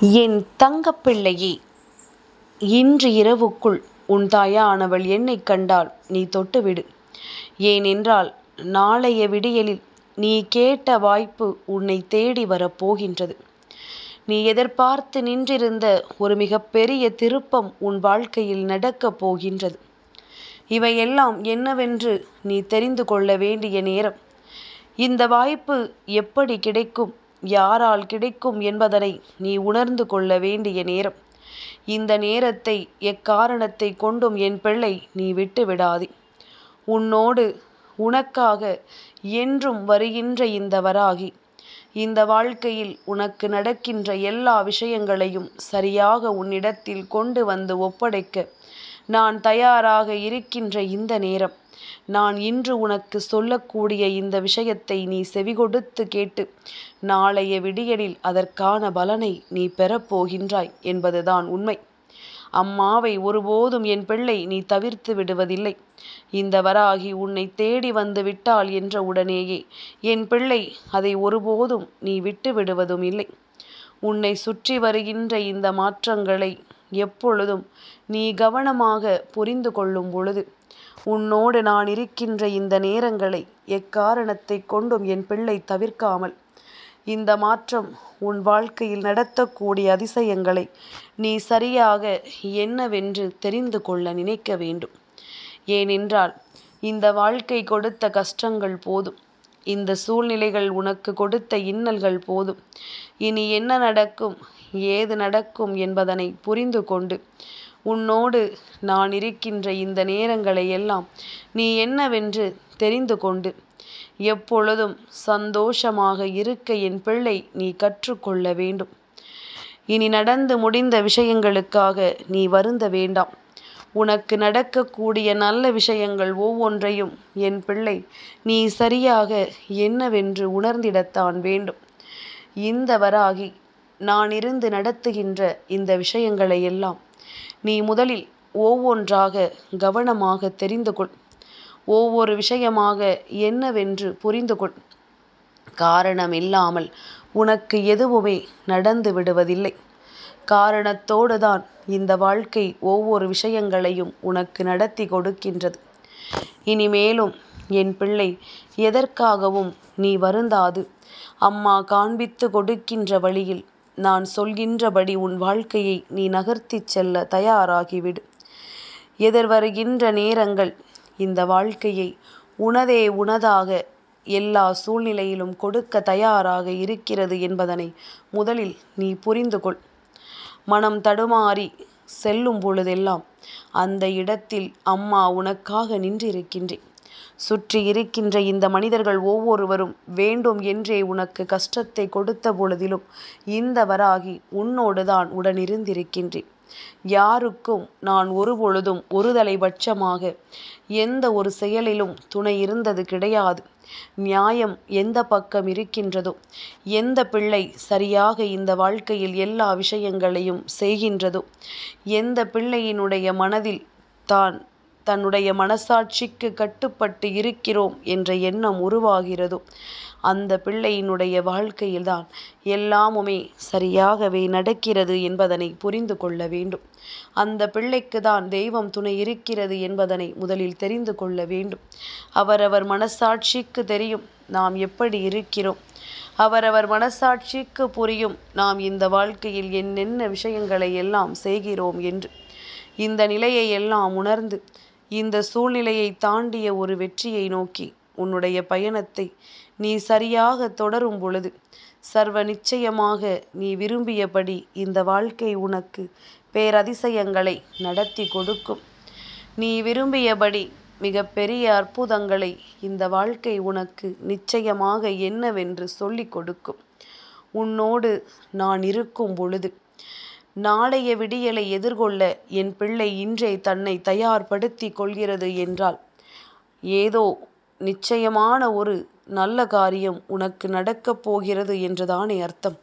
என் தங்கப்பிள்ளையே இன்று இரவுக்குள் உன் தாயானவள் என்னைக் கண்டால் நீ தொட்டுவிடு. ஏனென்றால் நாளைய விடியலில் நீ கேட்ட வாய்ப்பு உன்னை தேடி வரப்போகின்றது நீ எதிர்பார்த்து நின்றிருந்த ஒரு மிகப்பெரிய திருப்பம் உன் வாழ்க்கையில் நடக்கப் போகின்றது. இவையெல்லாம் என்னவென்று நீ தெரிந்து கொள்ள வேண்டிய நேரம். இந்த வாய்ப்பு எப்படி கிடைக்கும்? யாரால் கிடைக்கும் என்பதனை நீ உணர்ந்து கொள்ள வேண்டிய நேரம். இந்த நேரத்தை எக்காரணத்தை கொண்டும் என் பிள்ளை நீ விட்டு விடாதே. உன்னோடு உனக்காக என்றும் வருகின்ற இந்த வராகி இந்த வாழ்க்கையில் உனக்கு நடக்கின்ற எல்லா விஷயங்களையும் சரியாக உன்னிடத்தில் கொண்டு வந்து ஒப்படைக்க நான் தயாராக இருக்கின்ற இந்த நேரம். நான் இன்று உனக்கு சொல்லக்கூடிய இந்த விஷயத்தை நீ செவிகொடுத்து கேட்டு நாளைய விடியலில் அதற்கான பலனை நீ பெறப்போகின்றாய் என்பதுதான் உண்மை. அம்மாவை ஒருபோதும் என் பிள்ளை நீ தவிர்த்து விடுவதில்லை. இந்த வராகி உன்னை தேடி வந்து விட்டாள் என்ற உடனேயே என் பிள்ளை அதை ஒருபோதும் நீ விட்டு விடுவதும் இல்லை. உன்னை சுற்றி வருகின்ற இந்த மாற்றங்களை எப்பொழுதும் நீ கவனமாக புரிந்து கொள்ளும் பொழுது உன்னோடு நான் இருக்கின்ற இந்த நேரங்களை எக்காரணத்தை கொண்டும் என் பிள்ளை தவிர்க்காமல் இந்த மாற்றம் உன் வாழ்க்கையில் நடத்தக்கூடிய அதிசயங்களை நீ சரியாக என்னவென்று தெரிந்து கொள்ள நினைக்க வேண்டும். ஏனென்றால் இந்த வாழ்க்கை கொடுத்த கஷ்டங்கள் போதும். இந்த சூழ்நிலைகள் உனக்கு கொடுத்த இன்னல்கள் போதும். இனி என்ன நடக்கும் ஏது நடக்கும் என்பதனை புரிந்து கொண்டு உன்னோடு நான் இருக்கின்ற இந்த நேரங்களை எல்லாம் நீ என்னவென்று தெரிந்து கொண்டு எப்பொழுதும் சந்தோஷமாக இருக்க என் பிள்ளை நீ கற்றுக்கொள்ள வேண்டும். இனி நடந்து முடிந்த விஷயங்களுக்காக நீ வருந்த வேண்டாம். உனக்கு நடக்கக்கூடிய நல்ல விஷயங்கள் ஒவ்வொன்றையும் என் பிள்ளை நீ சரியாக என்னவென்று உணர்ந்திடத்தான் வேண்டும். இந்த வராகி நான் இருந்து நடத்துகின்ற இந்த விஷயங்களை எல்லாம் நீ முதலில் ஒவ்வொன்றாக கவனமாக தெரிந்து கொள் ஒவ்வொரு விஷயமாக என்னவென்று புரிந்து கொள் காரணம் இல்லாமல் உனக்கு எதுவுமே நடந்து விடுவதில்லை. காரணத்தோடு தான் இந்த வாழ்க்கை ஒவ்வொரு விஷயங்களையும் உனக்கு நடத்தி கொடுக்கின்றது. இனிமேலும் என் பிள்ளை எதற்காகவும் நீ வருந்தாது. அம்மா காண்பித்து கொடுக்கின்ற வழியில் நான் சொல்கின்றபடி உன் வாழ்க்கையை நீ நகர்த்திச் செல்ல தயாராகிவிடு. எதிர்வருகின்ற நேரங்கள் இந்த வாழ்க்கையை உனதே உனதாக எல்லா சூழ்நிலையிலும் கொடுக்க தயாராக இருக்கிறது என்பதனை முதலில் நீ புரிந்து கொள் மனம் தடுமாறி செல்லும் பொழுதெல்லாம் அந்த இடத்தில் அம்மா உனக்காக நின்றிருக்கின்றேன் சுற்றி இருக்கின்ற இந்த மனிதர்கள் ஒவ்வொருவரும் வேண்டும் என்றே உனக்கு கஷ்டத்தை கொடுத்த பொழுதிலும் இந்த வராகி உன்னோடு தான் உடனிருந்திருக்கின்றேன். யாருக்கும் நான் ஒருபொழுதும் ஒருதலை பட்சமாக எந்த ஒரு செயலிலும் துணை இருந்தது கிடையாது. நியாயம் எந்த பக்கம் இருக்கின்றதோ எந்த பிள்ளை சரியாக இந்த வாழ்க்கையில் எல்லா விஷயங்களையும் செய்கின்றதோ எந்த பிள்ளையினுடைய மனதில் தான் தன்னுடைய மனசாட்சிக்கு கட்டுப்பட்டு இருக்கிறோம் என்ற எண்ணம் உருவாகிறதோ. அந்த பிள்ளையினுடைய வாழ்க்கையில்தான் எல்லாமுமே சரியாகவே நடக்கிறது என்பதனை புரிந்து கொள்ள வேண்டும். அந்த பிள்ளைக்கு தான் தெய்வம் துணை இருக்கிறது என்பதனை முதலில் தெரிந்து கொள்ள வேண்டும். அவரவர் மனசாட்சிக்கு தெரியும் நாம் எப்படி இருக்கிறோம். அவரவர் மனசாட்சிக்கு புரியும் நாம் இந்த வாழ்க்கையில் என்னென்ன விஷயங்களை எல்லாம் செய்கிறோம் என்று. இந்த நிலையை எல்லாம் உணர்ந்து இந்த சூழ்நிலையை தாண்டிய ஒரு வெற்றியை நோக்கி உன்னுடைய பயணத்தை நீ சரியாக தொடரும் பொழுது சர்வ நிச்சயமாக நீ விரும்பியபடி இந்த வாழ்க்கை உனக்கு பேரதிசயங்களை நடத்தி கொடுக்கும். நீ விரும்பியபடி மிக பெரிய அற்புதங்களை இந்த வாழ்க்கை உனக்கு நிச்சயமாக என்னவென்று சொல்லிக் கொடுக்கும். உன்னோடு நான் இருக்கும் பொழுது நாளைய விடியலை எதிர்கொள்ள என் பிள்ளை இன்றே தன்னை தயார்படுத்தி கொள்கிறது என்றால் ஏதோ நிச்சயமான ஒரு நல்ல காரியம் உனக்கு நடக்கப் போகிறது என்றுதானே அர்த்தம்.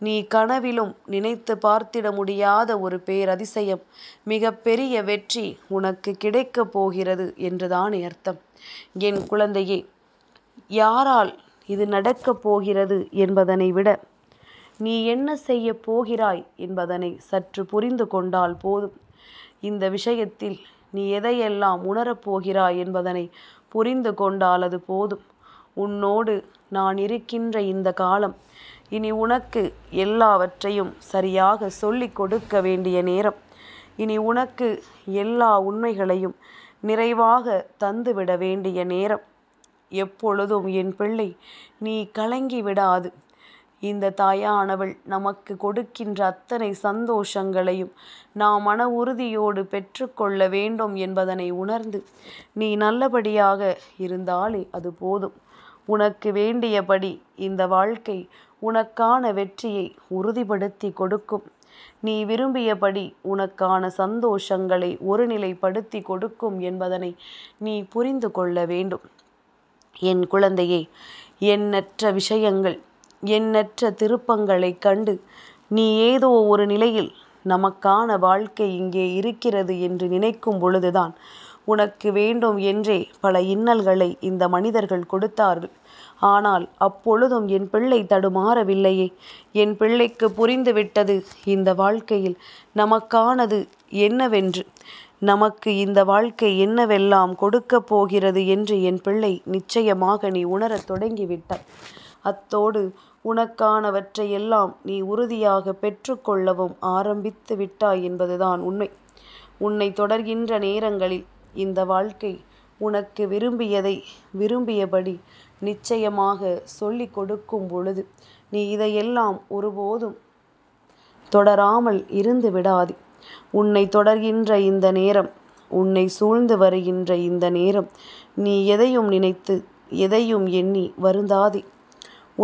நீ கனவிலும் நினைத்து பார்த்திட முடியாத ஒரு பேரதிசயம் மிக பெரிய வெற்றி உனக்கு கிடைக்கப் போகிறது என்றுதானே அர்த்தம். என் குழந்தையே யாரால் இது நடக்கப் போகிறது என்பதனை விட நீ என்ன செய்ய போகிறாய் என்பதனை சற்று புரிந்து கொண்டால் போதும். இந்த விஷயத்தில் நீ எதையெல்லாம் உணரப்போகிறாய் என்பதனை புரிந்து கொண்டால் அது போதும். உன்னோடு நான் இருக்கின்ற இந்த காலம் இனி உனக்கு எல்லாவற்றையும் சரியாக சொல்லிக் கொடுக்க வேண்டிய நேரம். இனி உனக்கு எல்லா உண்மைகளையும் நிறைவாக தந்துவிட வேண்டிய நேரம். எப்பொழுதும் என் பிள்ளை நீ கலங்கி விடாது. இந்த தாயானவள் நமக்கு கொடுக்கின்ற அத்தனை சந்தோஷங்களையும் நாம் மன உறுதியோடு பெற்றுக்கொள்ள வேண்டும் என்பதனை உணர்ந்து நீ நல்லபடியாக இருந்தாலே அது போதும். உனக்கு வேண்டியபடி இந்த வாழ்க்கை உனக்கான வெற்றியை உறுதிப்படுத்தி கொடுக்கும். நீ விரும்பியபடி உனக்கான சந்தோஷங்களை ஒருநிலைப்படுத்தி கொடுக்கும் என்பதனை நீ புரிந்து கொள்ள வேண்டும். என் குழந்தையே எண்ணற்ற விஷயங்கள் எண்ணற்ற திருப்பங்களைக் கண்டு நீ ஏதோ ஒரு நிலையில் நமக்கான வாழ்க்கை இங்கே இருக்கிறது என்று நினைக்கும் பொழுதுதான் உனக்கு வேண்டும் என்றே பல இன்னல்களை இந்த மனிதர்கள் கொடுத்தார்கள். ஆனால் அப்பொழுதும் என் பிள்ளை தடுமாறவில்லையே. என் பிள்ளைக்கு புரிந்துவிட்டது இந்த வாழ்க்கையில் நமக்கானது என்னவென்று. நமக்கு இந்த வாழ்க்கை என்னவெல்லாம் கொடுக்கப் போகிறது என்று என் பிள்ளை நிச்சயமாக நீ உணரத் தொடங்கிவிட்டாய். அத்தோடு உனக்கானவற்றையெல்லாம் நீ உறுதியாக பெற்றுக்கொள்ளவும் ஆரம்பித்து விட்டாய் என்பதுதான் உண்மை. உன்னை தொடர்கின்ற நேரங்களில் இந்த வாழ்க்கை உனக்கு விரும்பியதை விரும்பியபடி நிச்சயமாக சொல்லிக் கொடுக்கும் பொழுது நீ இதையெல்லாம் ஒருபோதும் தொடராமல் இருந்து விடாது. உன்னை தொடர்கின்ற இந்த நேரம் உன்னை சூழ்ந்து வருகின்ற இந்த நேரம் நீ எதையும் நினைத்து எதையும் எண்ணி வருந்தாதே.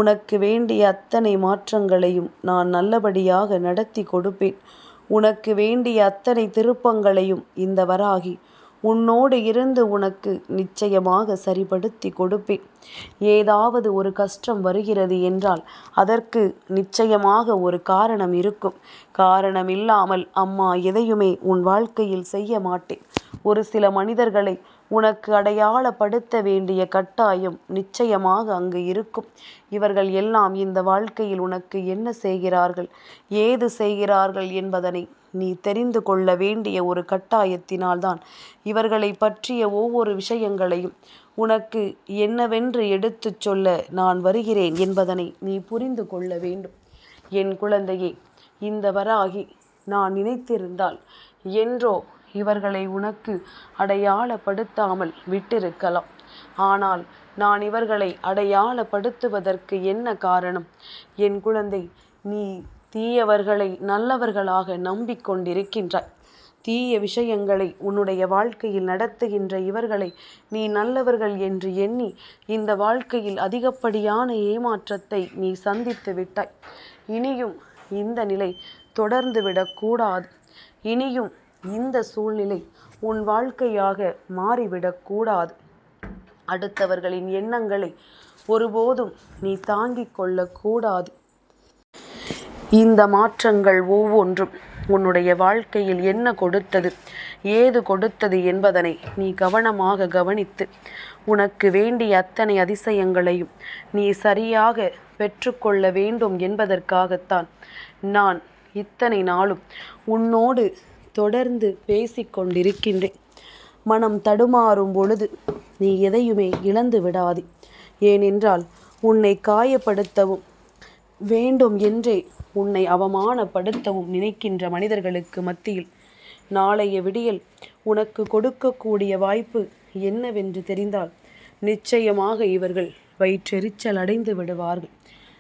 உனக்கு வேண்டிய அத்தனை மாற்றங்களையும் நான் நல்லபடியாக நடத்தி கொடுப்பேன். உனக்கு வேண்டிய அத்தனை திருப்பங்களையும் இந்த வராகி உன்னோடு இருந்து உனக்கு நிச்சயமாக சரிபடுத்தி கொடுப்பேன். ஏதாவது ஒரு கஷ்டம் வருகிறது என்றால் அதற்கு நிச்சயமாக ஒரு காரணம் இருக்கும். காரணம் இல்லாமல் அம்மா எதையுமே உன் வாழ்க்கையில் செய்ய மாட்டேன். ஒரு சில மனிதர்களை உனக்கு அடையாளப்படுத்த வேண்டிய கட்டாயம் நிச்சயமாக அங்கு இருக்கும். இவர்கள் எல்லாம் இந்த வாழ்க்கையில் உனக்கு என்ன செய்கிறார்கள்? ஏது செய்கிறார்கள் என்பதனை நீ தெரிந்து கொள்ள வேண்டிய ஒரு கட்டாயத்தினால்தான் இவர்களை பற்றிய ஒவ்வொரு விஷயங்களையும் உனக்கு என்னவென்று எடுத்துச் சொல்ல நான் வருகிறேன் என்பதனை நீ புரிந்து கொள்ள வேண்டும். என் குழந்தையே இந்த வராகி நான் நினைத்திருந்தால் என்றோ இவர்களை உனக்கு அடையாளப்படுத்தாமல் விட்டிருக்கலாம். ஆனால் நான் இவர்களை அடையாளப்படுத்துவதற்கு என்ன காரணம்? என் குழந்தை நீ தீயவர்களை நல்லவர்களாக நம்பிக்கொண்டிருக்கின்றாய். தீய விஷயங்களை உன்னுடைய வாழ்க்கையில் நடத்துகின்ற இவர்களை நீ நல்லவர்கள் என்று எண்ணி இந்த வாழ்க்கையில் அதிகப்படியான ஏமாற்றத்தை நீ சந்தித்து விட்டாய். இனியும் இந்த நிலை தொடர்ந்து விடக்கூடாது இனியும் இந்த சூழ்நிலை உன் வாழ்க்கையாக மாறிவிடக்கூடாது அடுத்தவர்களின் எண்ணங்களை ஒருபோதும் நீ தாங்கிக் கொள்ளக்கூடாது இந்த மாற்றங்கள் ஒவ்வொன்றும் உன்னுடைய வாழ்க்கையில் என்ன கொடுத்தது ஏது கொடுத்தது என்பதனை நீ கவனமாக கவனித்து உனக்கு வேண்டிய அத்தனை அதிசயங்களையும் நீ சரியாக பெற்றுக்கொள்ள வேண்டும் என்பதற்காகத்தான் நான் இத்தனை நாளும் உன்னோடு தொடர்ந்து பேசிக்கொண்டிருக்கின்றேன். மனம் தடுமாறும் பொழுது நீ எதையுமே இழந்து விடாதே. ஏனென்றால் உன்னை காயப்படுத்தவும் வேண்டும் என்றே உன்னை அவமானப்படுத்தவும் நினைக்கின்ற மனிதர்களுக்கு மத்தியில் நாளைய விடியல் உனக்கு கொடுக்கக்கூடிய வாய்ப்பு என்னவென்று தெரிந்தால் நிச்சயமாக இவர்கள் வயிற்றெரிச்சல் அடைந்து விடுவார்கள்.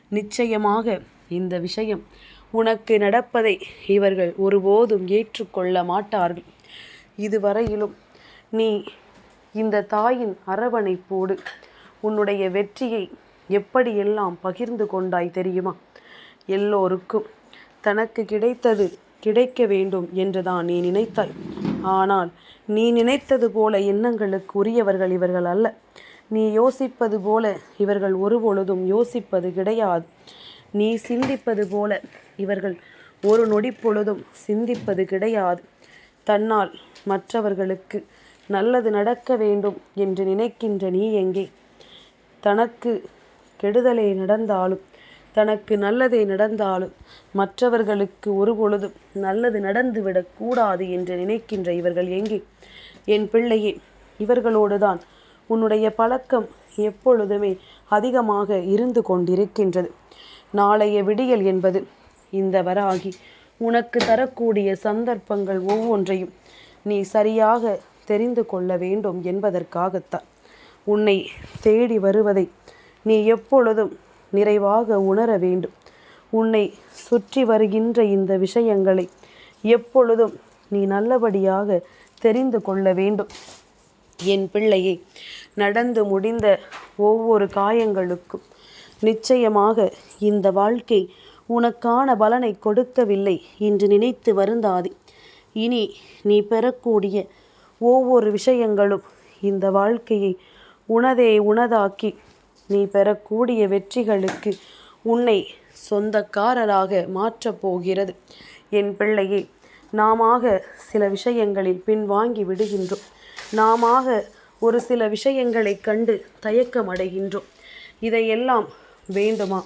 நிச்சயமாக இந்த விஷயம் உனக்கு நடப்பதை இவர்கள் ஒருபோதும் ஏற்றுக்கொள்ள மாட்டார்கள். இதுவரையிலும் நீ இந்த தாயின் அரவணைப்போடு உன்னுடைய வெற்றியை எப்படியெல்லாம் பகிர்ந்து கொண்டாய் தெரியுமா? எல்லோருக்கும் தனக்கு கிடைத்தது கிடைக்க வேண்டும் என்றுதான் நீ நினைத்தாய். ஆனால் நீ நினைத்தது போல எண்ணங்களுக்கு உரியவர்கள் இவர்கள் அல்ல. நீ யோசிப்பது போல இவர்கள் ஒருபொழுதும் யோசிப்பது கிடையாது. நீ சிந்திப்பது போல. இவர்கள் ஒரு நொடி பொழுதும் சிந்திப்பது கிடையாது. தன்னால் மற்றவர்களுக்கு நல்லது நடக்க வேண்டும் என்று நினைக்கின்ற நீ எங்கே? தனக்கு கெடுதலே நடந்தாலும் தனக்கு நல்லதே நடந்தாலும் மற்றவர்களுக்கு ஒருபொழுதும் நல்லது நடந்துவிடக் கூடாது என்று நினைக்கின்ற இவர்கள் எங்கே? என் பிள்ளையே இவர்களோடுதான் உன்னுடைய பழக்கம் எப்பொழுதுமே அதிகமாக இருந்து கொண்டிருக்கின்றது. நாளைய விடியல் என்பது இந்த வராகி. உனக்கு தரக்கூடிய சந்தர்ப்பங்கள் ஒவ்வொன்றையும் நீ சரியாக தெரிந்து கொள்ள வேண்டும் என்பதற்காகத்தான். உன்னை தேடி வருவதை நீ எப்பொழுதும் நிறைவாக உணர வேண்டும். உன்னை சுற்றி வருகின்ற இந்த விஷயங்களை எப்பொழுதும் நீ நல்லபடியாக தெரிந்து கொள்ள வேண்டும். என் பிள்ளையை நடந்து முடிந்த ஒவ்வொரு காயங்களுக்கும் நிச்சயமாக இந்த வாழ்க்கை உனக்கான பலனை கொடுக்கவில்லை என்று நினைத்து வருந்தாதே. இனி நீ பெறக்கூடிய ஒவ்வொரு விஷயங்களும் இந்த வாழ்க்கையை உனதே உனதாக்கி நீ பெறக்கூடிய வெற்றிகளுக்கு உன்னை சொந்தக்காரராக மாற்றப் போகிறது. என் பிள்ளையே நாமாக சில விஷயங்களில் பின்வாங்கி விடுகின்றோம். நாமாக ஒரு சில விஷயங்களை கண்டு தயக்கமடைகின்றோம். இதையெல்லாம் வேண்டுமா?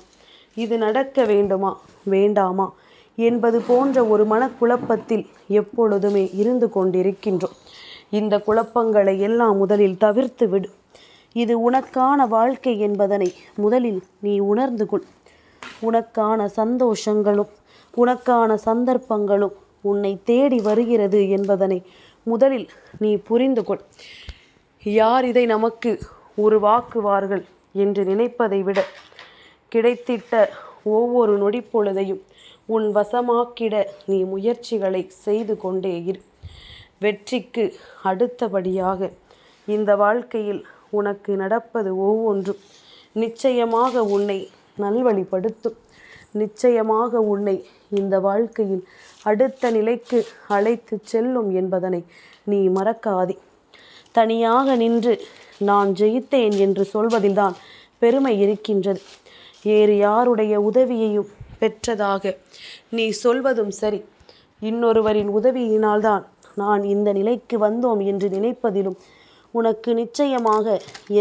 இது நடக்க வேண்டுமா? வேண்டாமா? என்பது போன்ற ஒரு மனக்குழப்பத்தில் எப்பொழுதுமே இருந்து கொண்டிருக்கின்றோம். இந்த குழப்பங்களை எல்லாம் முதலில் தவிர்த்து விடு. இது உனக்கான வாழ்க்கை என்பதனை முதலில் நீ உணர்ந்து கொள். உனக்கான சந்தோஷங்களும் உனக்கான சந்தர்ப்பங்களும் உன்னை தேடி வருகிறது என்பதனை முதலில் நீ புரிந்து கொள். யார் இதை நமக்கு உருவாக்குவார்கள் என்று நினைப்பதை விட கிடைத்திட்ட ஒவ்வொரு நொடிப்பொழுதையும் உன் வசமாக்கிட நீ முயற்சிகளை செய்து கொண்டே இரு. வெற்றிக்கு அடுத்தபடியாக இந்த வாழ்க்கையில் உனக்கு நடப்பது ஒவ்வொன்றும். நிச்சயமாக உன்னை நல்வழிப்படுத்தும். நிச்சயமாக உன்னை இந்த வாழ்க்கையில் அடுத்த நிலைக்கு அழைத்து செல்லும் என்பதனை நீ மறக்காதே. தனியாக நின்று நான் ஜெயித்தேன் என்று சொல்வதில்தான் பெருமை இருக்கின்றது. வேறு யாருடைய உதவியையும் பெற்றதாக. நீ சொல்வதும் சரி. இன்னொருவரின் உதவியினால்தான் நான் இந்த நிலைக்கு வந்தோம் என்று நினைப்பதிலும் உனக்கு நிச்சயமாக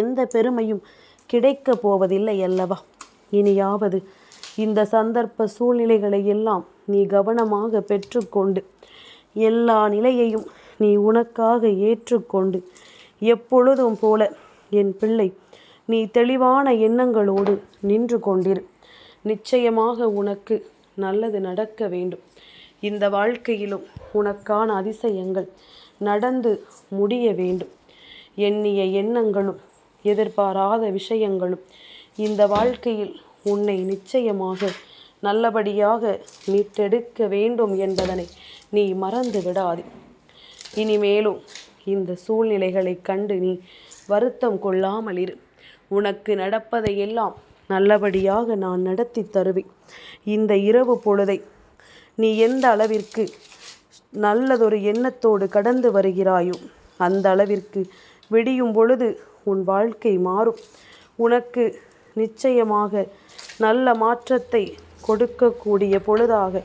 எந்த பெருமையும் கிடைக்கப் போவதில்லை அல்லவா? இனியாவது இந்த சந்தர்ப்ப சூழ்நிலைகளை எல்லாம் நீ கவனமாக பெற்றுக்கொண்டு எல்லா நிலையையும் நீ உனக்காக ஏற்றுக்கொண்டு எப்பொழுதும் போல என் பிள்ளை நீ தெளிவான எண்ணங்களோடு நின்று கொண்டிரு. நிச்சயமாக உனக்கு நல்லது நடக்க வேண்டும். இந்த வாழ்க்கையிலும் உனக்கான அதிசயங்கள் நடந்து முடிய வேண்டும். எண்ணிய எண்ணங்களும் எதிர்பாராத விஷயங்களும் இந்த வாழ்க்கையில் உன்னை நிச்சயமாக நல்லபடியாக மீட்டெடுக்க வேண்டும் என்பதனை நீ மறந்து விடாது. இனிமேலும் இந்த சூழ்நிலைகளை கண்டு நீ வருத்தம் கொள்ளாமல் இரு உனக்கு நடப்பதையெல்லாம் நல்லபடியாக நான் நடத்தி தருவேன். இந்த இரவு பொழுதை நீ எந்த அளவிற்கு நல்லதொரு எண்ணத்தோடு கடந்து வருகிறாயோ அந்த அளவிற்கு விடியும் பொழுது உன் வாழ்க்கை மாறும். உனக்கு நிச்சயமாக நல்ல மாற்றத்தை கொடுக்கக்கூடிய பொழுதாக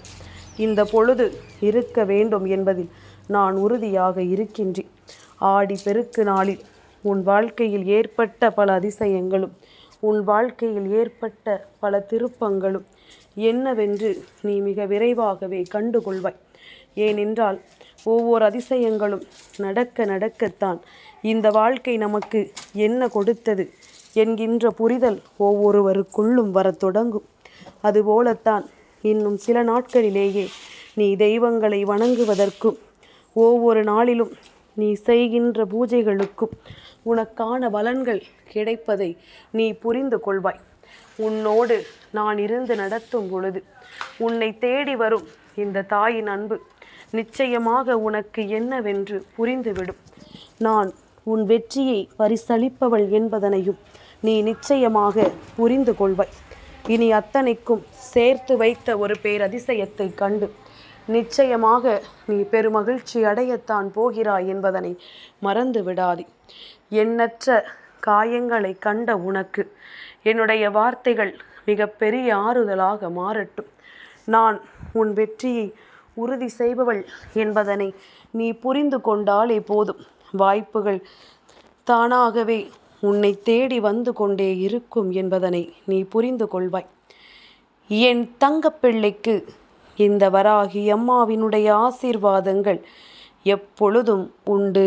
இந்த பொழுது இருக்க வேண்டும் என்பதில் நான் உறுதியாக இருக்கின்றேன். ஆடி பெருக்கு நாளில் உன் வாழ்க்கையில் ஏற்பட்ட பல அதிசயங்களும் உன் வாழ்க்கையில் ஏற்பட்ட பல திருப்பங்களும் என்னவென்று நீ மிக விரைவாகவே கண்டுகொள்வாய். ஏனென்றால் ஒவ்வொரு அதிசயங்களும் நடக்க நடக்கத்தான். இந்த வாழ்க்கை நமக்கு என்ன கொடுத்தது என்கின்ற புரிதல் ஒவ்வொருவருக்குள்ளும் வரத் தொடங்கும். அதுபோலத்தான் இன்னும் சில நாட்களிலேயே நீ தெய்வங்களை வணங்குவதற்கும் ஒவ்வொரு நாளிலும் நீ செய்கின்ற பூஜைகளுக்கும் உனக்கான பலன்கள் கிடைப்பதை நீ புரிந்து கொள்வாய். உன்னோடு நான் இருந்து நடத்தும் பொழுது உன்னை தேடி வரும் இந்த தாயின் அன்பு நிச்சயமாக உனக்கு என்னவென்று புரிந்துவிடும். நான் உன் வெற்றியை பரிசளிப்பவள் என்பதனையும் நீ நிச்சயமாக புரிந்து கொள்வாய். இனி அத்தனைக்கும் சேர்த்து வைத்த ஒரு பேரதிசயத்தை கண்டு நிச்சயமாக நீ பெருமகிழ்ச்சி அடையத்தான் போகிறாய் என்பதனை மறந்து விடாதே எண்ணற்ற காயங்களை கண்ட உனக்கு. என்னுடைய வார்த்தைகள் மிக பெரிய ஆறுதலாக மாறட்டும். நான் உன் வெற்றியை உறுதி செய்பவள் என்பதனை நீ புரிந்து கொண்டாலே போதும். வாய்ப்புகள் தானாகவே உன்னை தேடி வந்து கொண்டே இருக்கும் என்பதனை நீ புரிந்து கொள்வாய். என் தங்கப்பிள்ளைக்கு இந்த வராகி அம்மாவினுடைய ஆசீர்வாதங்கள் எப்பொழுதும் உண்டு.